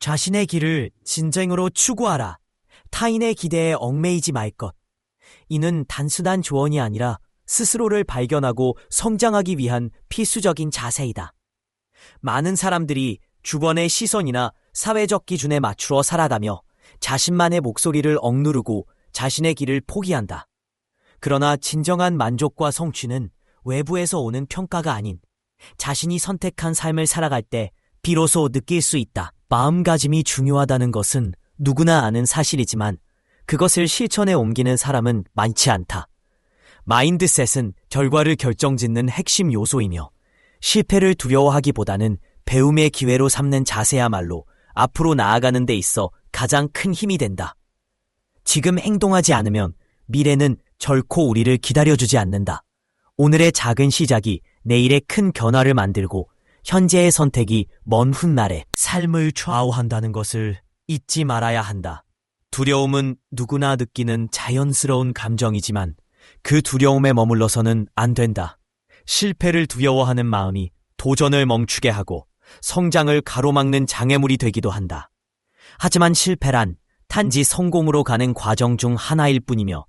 자신의 길을 진정으로 추구하라. 타인의 기대에 얽매이지 말 것. 이는 단순한 조언이 아니라 스스로를 발견하고 성장하기 위한 필수적인 자세이다. 많은 사람들이 주변의 시선이나 사회적 기준에 맞추어 살아가며 자신만의 목소리를 억누르고 자신의 길을 포기한다. 그러나 진정한 만족과 성취는 외부에서 오는 평가가 아닌 자신이 선택한 삶을 살아갈 때 비로소 느낄 수 있다. 마음가짐이 중요하다는 것은 누구나 아는 사실이지만 그것을 실천에 옮기는 사람은 많지 않다. 마인드셋은 결과를 결정짓는 핵심 요소이며 실패를 두려워하기보다는 배움의 기회로 삼는 자세야말로 앞으로 나아가는 데 있어 가장 큰 힘이 된다. 지금 행동하지 않으면 미래는 결코 우리를 기다려주지 않는다. 오늘의 작은 시작이 내일의 큰 변화를 만들고 현재의 선택이 먼 훗날의 삶을 좌우한다는 것을 잊지 말아야 한다. 두려움은 누구나 느끼는 자연스러운 감정이지만 그 두려움에 머물러서는 안 된다. 실패를 두려워하는 마음이 도전을 멈추게 하고 성장을 가로막는 장애물이 되기도 한다. 하지만 실패란 단지 성공으로 가는 과정 중 하나일 뿐이며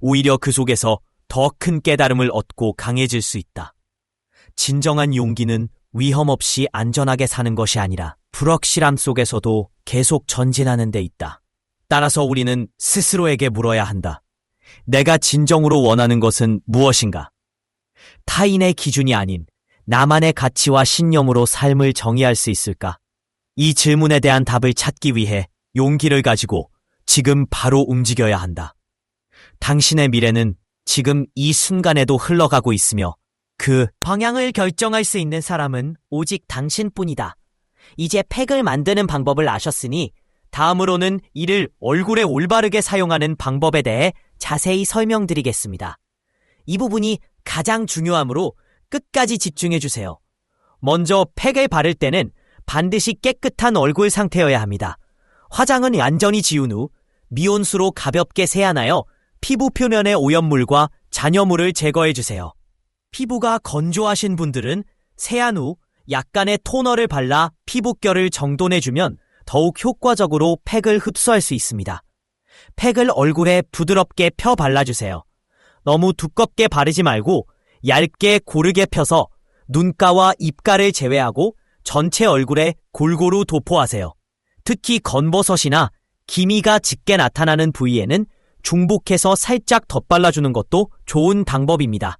오히려 그 속에서 더 큰 깨달음을 얻고 강해질 수 있다. 진정한 용기는 위험 없이 안전하게 사는 것이 아니라 불확실함 속에서도 계속 전진하는 데 있다. 따라서 우리는 스스로에게 물어야 한다. 내가 진정으로 원하는 것은 무엇인가? 타인의 기준이 아닌 나만의 가치와 신념으로 삶을 정의할 수 있을까? 이 질문에 대한 답을 찾기 위해 용기를 가지고 지금 바로 움직여야 한다. 당신의 미래는 지금 이 순간에도 흘러가고 있으며 그 방향을 결정할 수 있는 사람은 오직 당신뿐이다. 이제 팩을 만드는 방법을 아셨으니 다음으로는 이를 얼굴에 올바르게 사용하는 방법에 대해 자세히 설명드리겠습니다. 이 부분이 가장 중요하므로 끝까지 집중해 주세요. 먼저 팩을 바를 때는 반드시 깨끗한 얼굴 상태여야 합니다. 화장은 얌전히 지운 후 미온수로 가볍게 세안하여 피부 표면의 오염물과 잔여물을 제거해 주세요. 피부가 건조하신 분들은 세안 후 약간의 토너를 발라 피부결을 정돈해주면 더욱 효과적으로 팩을 흡수할 수 있습니다. 팩을 얼굴에 부드럽게 펴 발라주세요. 너무 두껍게 바르지 말고 얇게 고르게 펴서 눈가와 입가를 제외하고 전체 얼굴에 골고루 도포하세요. 특히 건버섯이나 기미가 짙게 나타나는 부위에는 중복해서 살짝 덧발라주는 것도 좋은 방법입니다.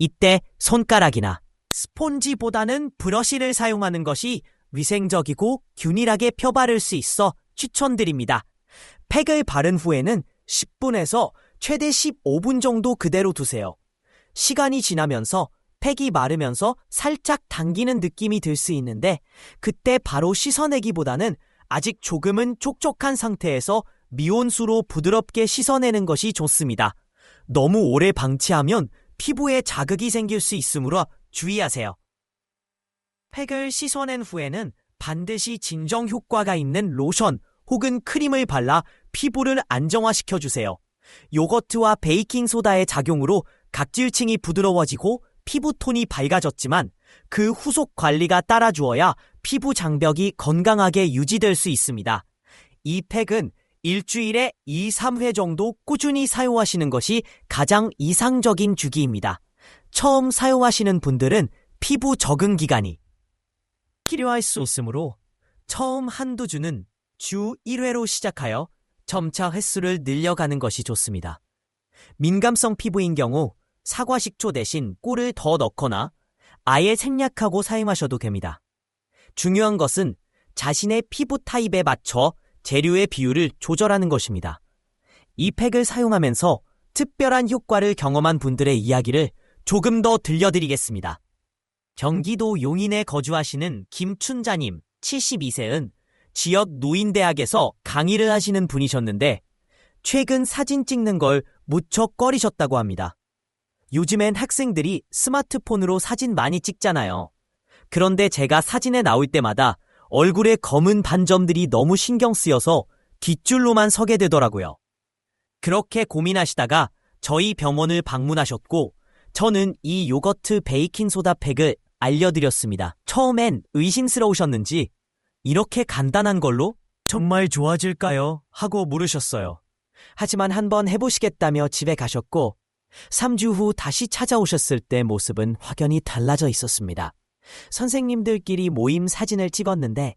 이때 손가락이나 스폰지보다는 브러쉬를 사용하는 것이 위생적이고 균일하게 펴바를 수 있어 추천드립니다. 팩을 바른 후에는 10분에서 최대 15분 정도 그대로 두세요. 시간이 지나면서 팩이 마르면서 살짝 당기는 느낌이 들 수 있는데 그때 바로 씻어내기보다는 아직 조금은 촉촉한 상태에서 미온수로 부드럽게 씻어내는 것이 좋습니다. 너무 오래 방치하면 피부에 자극이 생길 수 있으므로 주의하세요. 팩을 씻어낸 후에는 반드시 진정 효과가 있는 로션 혹은 크림을 발라 피부를 안정화시켜 주세요. 요거트와 베이킹소다의 작용으로 각질층이 부드러워지고 피부톤이 밝아졌지만 그 후속 관리가 따라주어야 피부 장벽이 건강하게 유지될 수 있습니다. 이 팩은 일주일에 2, 3회 정도 꾸준히 사용하시는 것이 가장 이상적인 주기입니다. 처음 사용하시는 분들은 피부 적응 기간이 필요할 수 있으므로 처음 한두 주는 주 1회로 시작하여 점차 횟수를 늘려가는 것이 좋습니다. 민감성 피부인 경우 사과 식초 대신 꿀을 더 넣거나 아예 생략하고 사용하셔도 됩니다. 중요한 것은 자신의 피부 타입에 맞춰 재료의 비율을 조절하는 것입니다. 이 팩을 사용하면서 특별한 효과를 경험한 분들의 이야기를 조금 더 들려드리겠습니다. 경기도 용인에 거주하시는 김춘자님 72세은 지역 노인대학에서 강의를 하시는 분이셨는데 최근 사진 찍는 걸 무척 꺼리셨다고 합니다. 요즘엔 학생들이 스마트폰으로 사진 많이 찍잖아요. 그런데 제가 사진에 나올 때마다 얼굴에 검은 반점들이 너무 신경 쓰여서 뒷줄로만 서게 되더라고요. 그렇게 고민하시다가 저희 병원을 방문하셨고 저는 이 요거트 베이킹소다 팩을 알려드렸습니다. 처음엔 의심스러우셨는지 이렇게 간단한 걸로 정말 좋아질까요? 하고 물으셨어요. 하지만 한번 해보시겠다며 집에 가셨고 3주 후 다시 찾아오셨을 때 모습은 확연히 달라져 있었습니다. 선생님들끼리 모임 사진을 찍었는데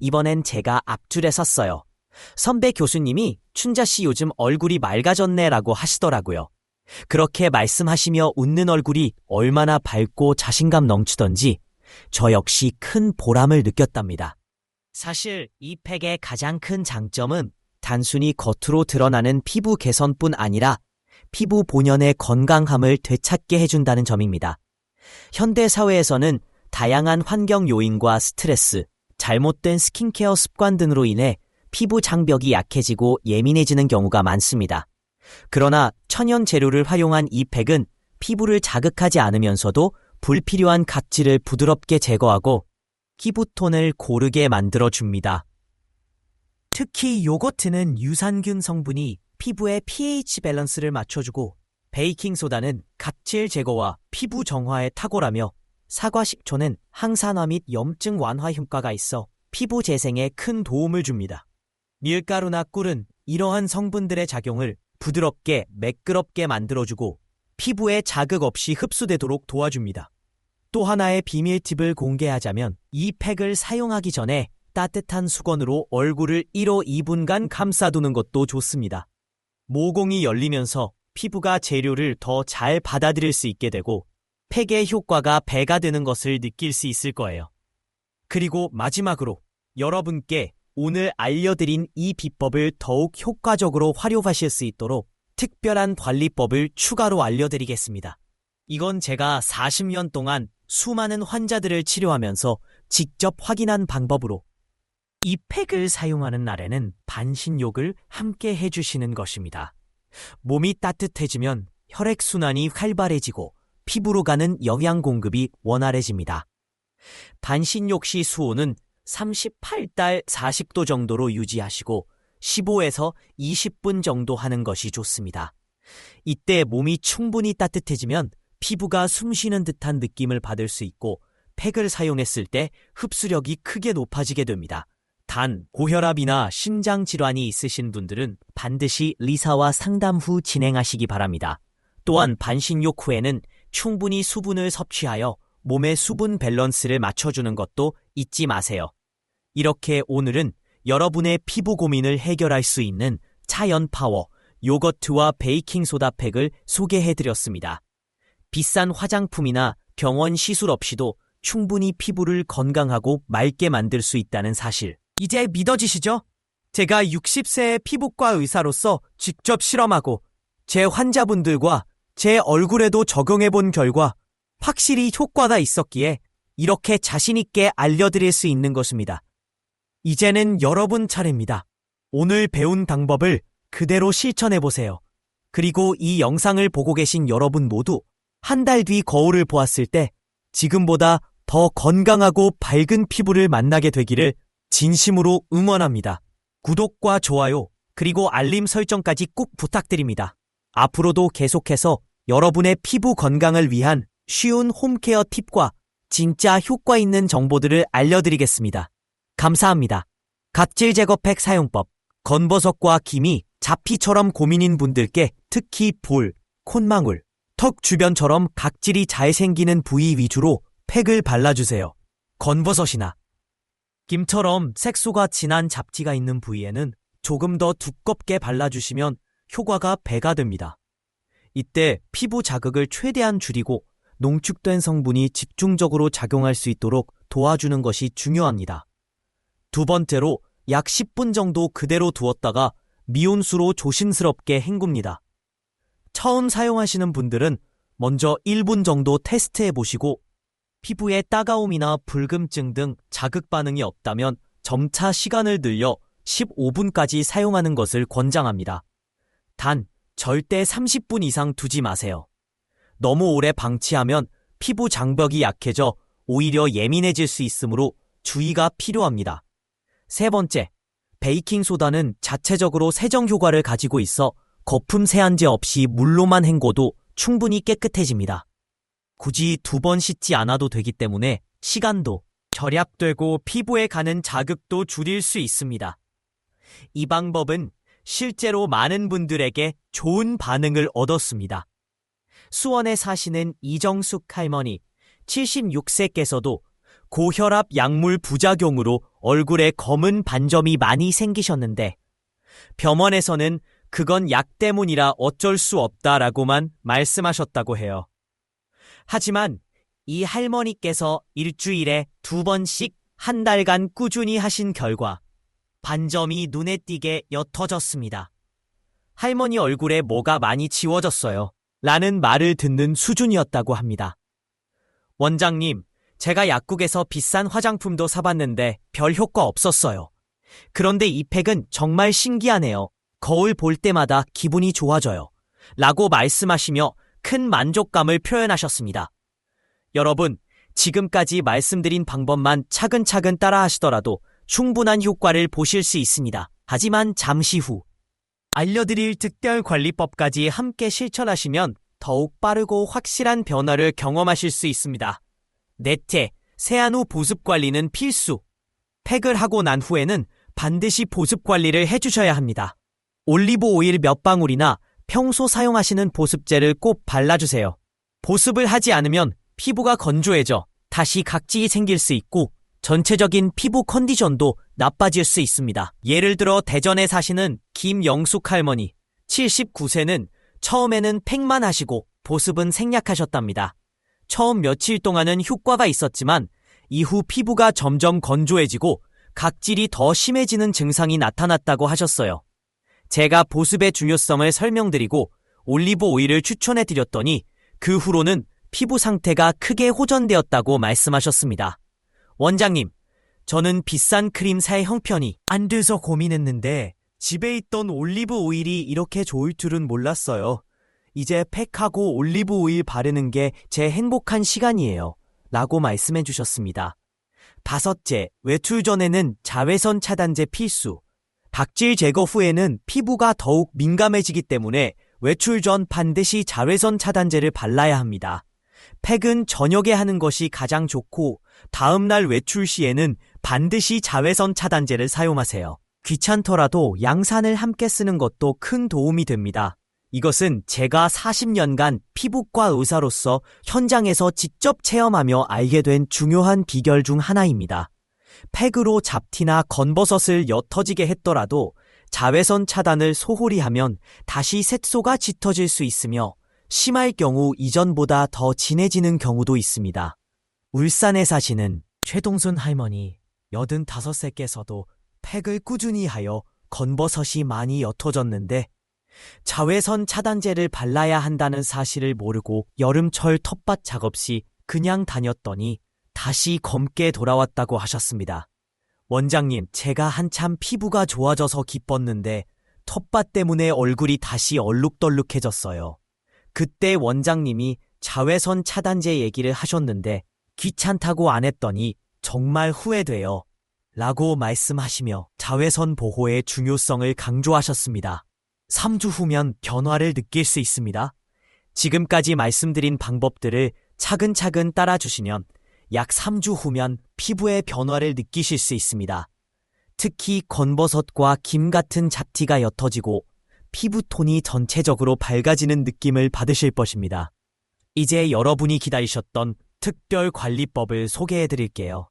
이번엔 제가 앞줄에 섰어요. 선배 교수님이 춘자 씨 요즘 얼굴이 맑아졌네라고 하시더라고요. 그렇게 말씀하시며 웃는 얼굴이 얼마나 밝고 자신감 넘치던지 저 역시 큰 보람을 느꼈답니다. 사실 이 팩의 가장 큰 장점은 단순히 겉으로 드러나는 피부 개선뿐 아니라 피부 본연의 건강함을 되찾게 해준다는 점입니다. 현대 사회에서는 다양한 환경 요인과 스트레스, 잘못된 스킨케어 습관 등으로 인해 피부 장벽이 약해지고 예민해지는 경우가 많습니다. 그러나 천연 재료를 활용한 이 팩은 피부를 자극하지 않으면서도 불필요한 각질을 부드럽게 제거하고 피부톤을 고르게 만들어줍니다. 특히 요거트는 유산균 성분이 피부의 pH 밸런스를 맞춰주고 베이킹소다는 각질 제거와 피부 정화에 탁월하며 사과 식초는 항산화 및 염증 완화 효과가 있어 피부 재생에 큰 도움을 줍니다. 밀가루나 꿀은 이러한 성분들의 작용을 부드럽게 매끄럽게 만들어주고 피부에 자극 없이 흡수되도록 도와줍니다. 또 하나의 비밀 팁을 공개하자면 이 팩을 사용하기 전에 따뜻한 수건으로 얼굴을 1호 2분간 감싸두는 것도 좋습니다. 모공이 열리면서 피부가 재료를 더 잘 받아들일 수 있게 되고 팩의 효과가 배가 되는 것을 느낄 수 있을 거예요. 그리고 마지막으로 여러분께 오늘 알려드린 이 비법을 더욱 효과적으로 활용하실 수 있도록 특별한 관리법을 추가로 알려드리겠습니다. 이건 제가 40년 동안 수많은 환자들을 치료하면서 직접 확인한 방법으로 이 팩을 사용하는 날에는 반신욕을 함께 해주시는 것입니다. 몸이 따뜻해지면 혈액순환이 활발해지고 피부로 가는 영양 공급이 원활해집니다. 반신욕 시 수온은 38달 40도 정도로 유지하시고 15에서 20분 정도 하는 것이 좋습니다. 이때 몸이 충분히 따뜻해지면 피부가 숨쉬는 듯한 느낌을 받을 수 있고 팩을 사용했을 때 흡수력이 크게 높아지게 됩니다. 단, 고혈압이나 심장 질환이 있으신 분들은 반드시 리사와 상담 후 진행하시기 바랍니다. 또한 반신욕 후에는 충분히 수분을 섭취하여 몸의 수분 밸런스를 맞춰주는 것도 잊지 마세요. 이렇게 오늘은 여러분의 피부 고민을 해결할 수 있는 차연 파워 요거트와 베이킹소다 팩을 소개해드렸습니다. 비싼 화장품이나 병원 시술 없이도 충분히 피부를 건강하고 맑게 만들 수 있다는 사실. 이제 믿어지시죠? 제가 60세의 피부과 의사로서 직접 실험하고 제 환자분들과 제 얼굴에도 적용해 본 결과 확실히 효과가 있었기에 이렇게 자신있게 알려드릴 수 있는 것입니다. 이제는 여러분 차례입니다. 오늘 배운 방법을 그대로 실천해 보세요. 그리고 이 영상을 보고 계신 여러분 모두 한 달 뒤 거울을 보았을 때 지금보다 더 건강하고 밝은 피부를 만나게 되기를 진심으로 응원합니다. 구독과 좋아요, 그리고 알림 설정까지 꼭 부탁드립니다. 앞으로도 계속해서 여러분의 피부 건강을 위한 쉬운 홈케어 팁과 진짜 효과 있는 정보들을 알려드리겠습니다. 감사합니다. 각질 제거팩 사용법, 건버섯과 김이 잡피처럼 고민인 분들께 특히 볼, 콧망울, 턱 주변처럼 각질이 잘 생기는 부위 위주로 팩을 발라주세요. 건버섯이나 김처럼 색소가 진한 잡티가 있는 부위에는 조금 더 두껍게 발라주시면 효과가 배가 됩니다. 이때 피부 자극을 최대한 줄이고 농축된 성분이 집중적으로 작용할 수 있도록 도와주는 것이 중요합니다. 두 번째로 약 10분 정도 그대로 두었다가 미온수로 조심스럽게 헹굽니다. 처음 사용하시는 분들은 먼저 1분 정도 테스트해 보시고 피부에 따가움이나 불금증 등 자극 반응이 없다면 점차 시간을 늘려 15분까지 사용하는 것을 권장합니다. 단, 절대 30분 이상 두지 마세요. 너무 오래 방치하면 피부 장벽이 약해져 오히려 예민해질 수 있으므로 주의가 필요합니다. 세 번째, 베이킹소다는 자체적으로 세정 효과를 가지고 있어 거품 세안제 없이 물로만 헹궈도 충분히 깨끗해집니다. 굳이 두 번 씻지 않아도 되기 때문에 시간도 절약되고 피부에 가는 자극도 줄일 수 있습니다. 이 방법은 실제로 많은 분들에게 좋은 반응을 얻었습니다. 수원에 사시는 이정숙 할머니 76세께서도 고혈압 약물 부작용으로 얼굴에 검은 반점이 많이 생기셨는데 병원에서는 그건 약 때문이라 어쩔 수 없다라고만 말씀하셨다고 해요. 하지만 이 할머니께서 일주일에 두 번씩 한 달간 꾸준히 하신 결과 반점이 눈에 띄게 옅어졌습니다. 할머니 얼굴에 뭐가 많이 지워졌어요. 라는 말을 듣는 수준이었다고 합니다. 원장님, 제가 약국에서 비싼 화장품도 사봤는데 별 효과 없었어요. 그런데 이 팩은 정말 신기하네요. 거울 볼 때마다 기분이 좋아져요. 라고 말씀하시며 큰 만족감을 표현하셨습니다. 여러분, 지금까지 말씀드린 방법만 차근차근 따라 하시더라도 충분한 효과를 보실 수 있습니다. 하지만 잠시 후 알려드릴 특별 관리법까지 함께 실천하시면 더욱 빠르고 확실한 변화를 경험하실 수 있습니다. 넷째, 세안 후 보습 관리는 필수. 팩을 하고 난 후에는 반드시 보습 관리를 해주셔야 합니다. 올리브 오일 몇 방울이나 평소 사용하시는 보습제를 꼭 발라주세요. 보습을 하지 않으면 피부가 건조해져 다시 각질이 생길 수 있고 전체적인 피부 컨디션도 나빠질 수 있습니다. 예를 들어 대전에 사시는 김영숙 할머니 79세는 처음에는 팩만 하시고 보습은 생략하셨답니다. 처음 며칠 동안은 효과가 있었지만 이후 피부가 점점 건조해지고 각질이 더 심해지는 증상이 나타났다고 하셨어요. 제가 보습의 중요성을 설명드리고 올리브 오일을 추천해 드렸더니 그 후로는 피부 상태가 크게 호전되었다고 말씀하셨습니다. 원장님, 저는 비싼 크림 살 형편이 안 돼서 고민했는데 집에 있던 올리브 오일이 이렇게 좋을 줄은 몰랐어요. 이제 팩하고 올리브 오일 바르는 게 제 행복한 시간이에요. 라고 말씀해 주셨습니다. 다섯째, 외출 전에는 자외선 차단제 필수. 각질 제거 후에는 피부가 더욱 민감해지기 때문에 외출 전 반드시 자외선 차단제를 발라야 합니다. 팩은 저녁에 하는 것이 가장 좋고 다음날 외출 시에는 반드시 자외선 차단제를 사용하세요. 귀찮더라도 양산을 함께 쓰는 것도 큰 도움이 됩니다. 이것은 제가 40년간 피부과 의사로서 현장에서 직접 체험하며 알게 된 중요한 비결 중 하나입니다. 팩으로 잡티나 건버섯을 옅어지게 했더라도 자외선 차단을 소홀히 하면 다시 색소가 짙어질 수 있으며 심할 경우 이전보다 더 진해지는 경우도 있습니다. 울산에 사시는 최동순 할머니 85세께서도 팩을 꾸준히 하여 건버섯이 많이 옅어졌는데 자외선 차단제를 발라야 한다는 사실을 모르고 여름철 텃밭 작업 시 그냥 다녔더니 다시 검게 돌아왔다고 하셨습니다. 원장님, 제가 한참 피부가 좋아져서 기뻤는데 텃밭 때문에 얼굴이 다시 얼룩덜룩해졌어요. 그때 원장님이 자외선 차단제 얘기를 하셨는데 귀찮다고 안 했더니 정말 후회돼요. 라고 말씀하시며 자외선 보호의 중요성을 강조하셨습니다. 3주 후면 변화를 느낄 수 있습니다. 지금까지 말씀드린 방법들을 차근차근 따라주시면 약 3주 후면 피부의 변화를 느끼실 수 있습니다. 특히 건버섯과 김 같은 잡티가 옅어지고 피부톤이 전체적으로 밝아지는 느낌을 받으실 것입니다. 이제 여러분이 기다리셨던 특별 관리법을 소개해 드릴게요.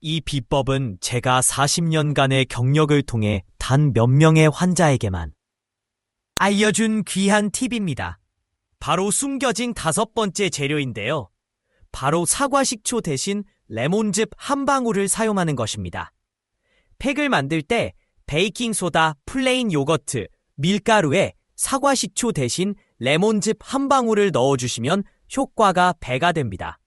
이 비법은 제가 40년간의 경력을 통해 단 몇 명의 환자에게만 알려준 귀한 팁입니다. 바로 숨겨진 다섯 번째 재료인데요. 바로 사과 식초 대신 레몬즙 한 방울을 사용하는 것입니다. 팩을 만들 때 베이킹소다, 플레인 요거트, 밀가루에 사과 식초 대신 레몬즙 한 방울을 넣어주시면 효과가 배가 됩니다.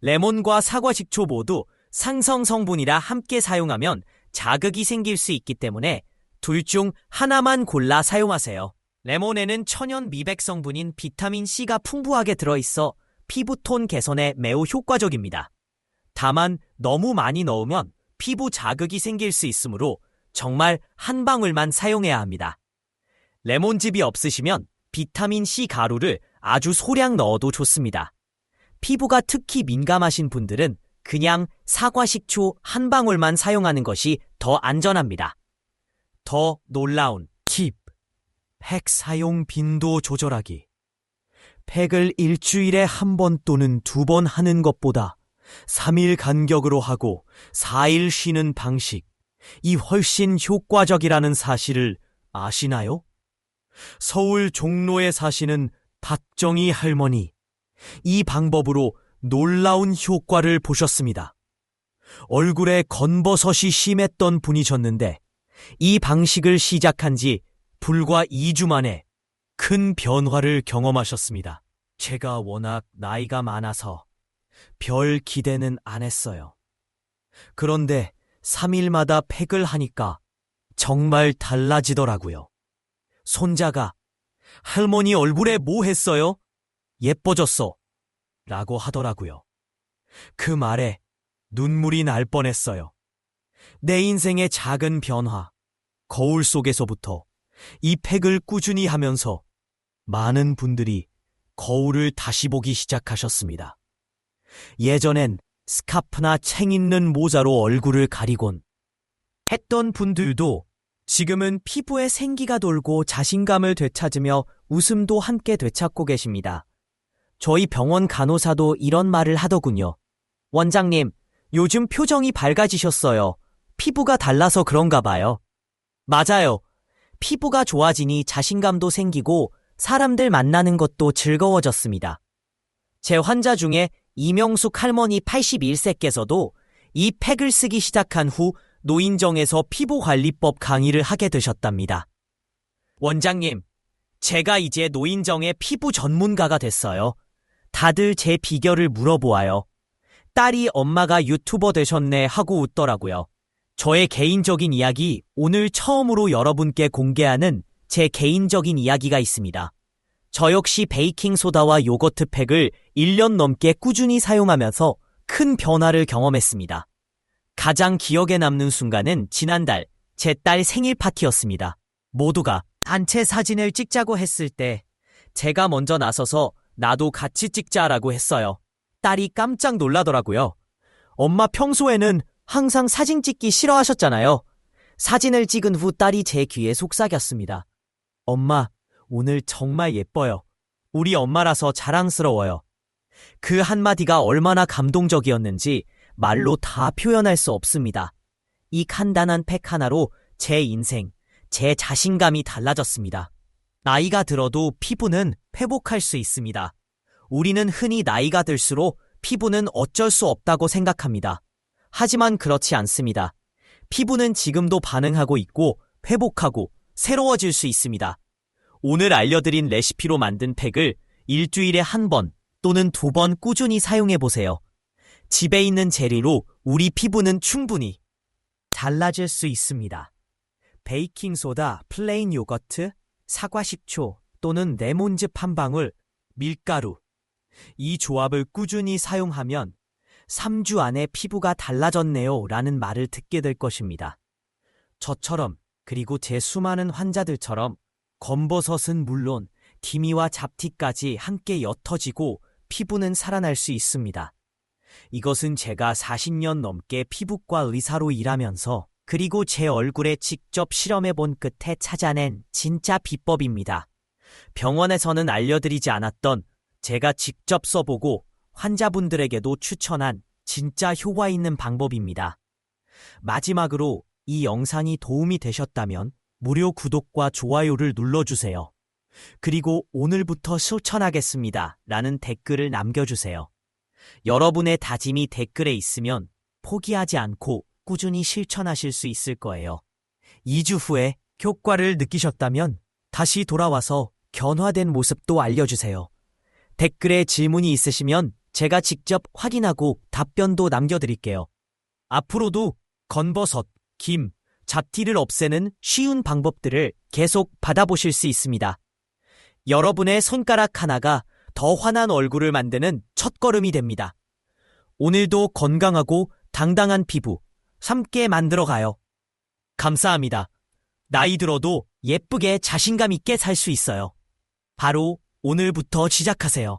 레몬과 사과 식초 모두 상성 성분이라 함께 사용하면 자극이 생길 수 있기 때문에 둘 중 하나만 골라 사용하세요. 레몬에는 천연 미백 성분인 비타민 C가 풍부하게 들어있어 피부톤 개선에 매우 효과적입니다. 다만 너무 많이 넣으면 피부 자극이 생길 수 있으므로 정말 한 방울만 사용해야 합니다. 레몬즙이 없으시면 비타민 C 가루를 아주 소량 넣어도 좋습니다. 피부가 특히 민감하신 분들은 그냥 사과 식초 한 방울만 사용하는 것이 더 안전합니다. 더 놀라운 팁. 팩 사용 빈도 조절하기. 팩을 일주일에 한 번 또는 두 번 하는 것보다 3일 간격으로 하고 4일 쉬는 방식. 이 훨씬 효과적이라는 사실을 아시나요? 서울 종로에 사시는 박정희 할머니. 이 방법으로 놀라운 효과를 보셨습니다. 얼굴에 건버섯이 심했던 분이셨는데 이 방식을 시작한 지 불과 2주 만에 큰 변화를 경험하셨습니다. 제가 워낙 나이가 많아서 별 기대는 안 했어요. 그런데 3일마다 팩을 하니까 정말 달라지더라고요. 손자가 할머니 얼굴에 뭐 했어요? 예뻐졌어. 라고 하더라고요. 그 말에 눈물이 날 뻔했어요. 내 인생의 작은 변화, 거울 속에서부터 이 팩을 꾸준히 하면서 많은 분들이 거울을 다시 보기 시작하셨습니다. 예전엔 스카프나 챙 있는 모자로 얼굴을 가리곤 했던 분들도 지금은 피부에 생기가 돌고 자신감을 되찾으며 웃음도 함께 되찾고 계십니다. 저희 병원 간호사도 이런 말을 하더군요. 원장님, 요즘 표정이 밝아지셨어요. 피부가 달라서 그런가 봐요. 맞아요. 피부가 좋아지니 자신감도 생기고 사람들 만나는 것도 즐거워졌습니다. 제 환자 중에 이명숙 할머니 81세께서도 이 팩을 쓰기 시작한 후 노인정에서 피부관리법 강의를 하게 되셨답니다. 원장님, 제가 이제 노인정의 피부 전문가가 됐어요. 다들 제 비결을 물어보아요. 딸이 엄마가 유튜버 되셨네 하고 웃더라고요. 저의 개인적인 이야기 오늘 처음으로 여러분께 공개하는 제 개인적인 이야기가 있습니다. 저 역시 베이킹소다와 요거트 팩을 1년 넘게 꾸준히 사용하면서 큰 변화를 경험했습니다. 가장 기억에 남는 순간은 지난달 제 딸 생일 파티였습니다. 모두가 단체 사진을 찍자고 했을 때 제가 먼저 나서서 나도 같이 찍자라고 했어요. 딸이 깜짝 놀라더라고요. 엄마 평소에는 항상 사진 찍기 싫어하셨잖아요. 사진을 찍은 후 딸이 제 귀에 속삭였습니다. 엄마, 오늘 정말 예뻐요. 우리 엄마라서 자랑스러워요. 그 한마디가 얼마나 감동적이었는지 말로 다 표현할 수 없습니다. 이 간단한 팩 하나로 제 인생, 제 자신감이 달라졌습니다. 나이가 들어도 피부는 회복할 수 있습니다. 우리는 흔히 나이가 들수록 피부는 어쩔 수 없다고 생각합니다. 하지만 그렇지 않습니다. 피부는 지금도 반응하고 있고 회복하고 새로워질 수 있습니다. 오늘 알려드린 레시피로 만든 팩을 일주일에 한 번 또는 두 번 꾸준히 사용해 보세요. 집에 있는 재료로 우리 피부는 충분히 달라질 수 있습니다. 베이킹소다, 플레인 요거트, 사과 식초 또는 레몬즙 한 방울, 밀가루. 이 조합을 꾸준히 사용하면 3주 안에 피부가 달라졌네요 라는 말을 듣게 될 것입니다. 저처럼 그리고 제 수많은 환자들처럼 검버섯은 물론 기미와 잡티까지 함께 옅어지고 피부는 살아날 수 있습니다. 이것은 제가 40년 넘게 피부과 의사로 일하면서 그리고 제 얼굴에 직접 실험해 본 끝에 찾아낸 진짜 비법입니다. 병원에서는 알려드리지 않았던 제가 직접 써보고 환자분들에게도 추천한 진짜 효과 있는 방법입니다. 마지막으로 이 영상이 도움이 되셨다면 무료 구독과 좋아요를 눌러주세요. 그리고 오늘부터 실천하겠습니다. 라는 댓글을 남겨주세요. 여러분의 다짐이 댓글에 있으면 포기하지 않고 꾸준히 실천하실 수 있을 거예요. 2주 후에 효과를 느끼셨다면 다시 돌아와서 견화된 모습도 알려주세요. 댓글에 질문이 있으시면 제가 직접 확인하고 답변도 남겨드릴게요. 앞으로도 건버섯, 김, 잡티를 없애는 쉬운 방법들을 계속 받아보실 수 있습니다. 여러분의 손가락 하나가 더 환한 얼굴을 만드는 첫걸음이 됩니다. 오늘도 건강하고 당당한 피부 함께 만들어 가요. 감사합니다. 나이 들어도 예쁘게 자신감 있게 살 수 있어요. 바로 오늘부터 시작하세요.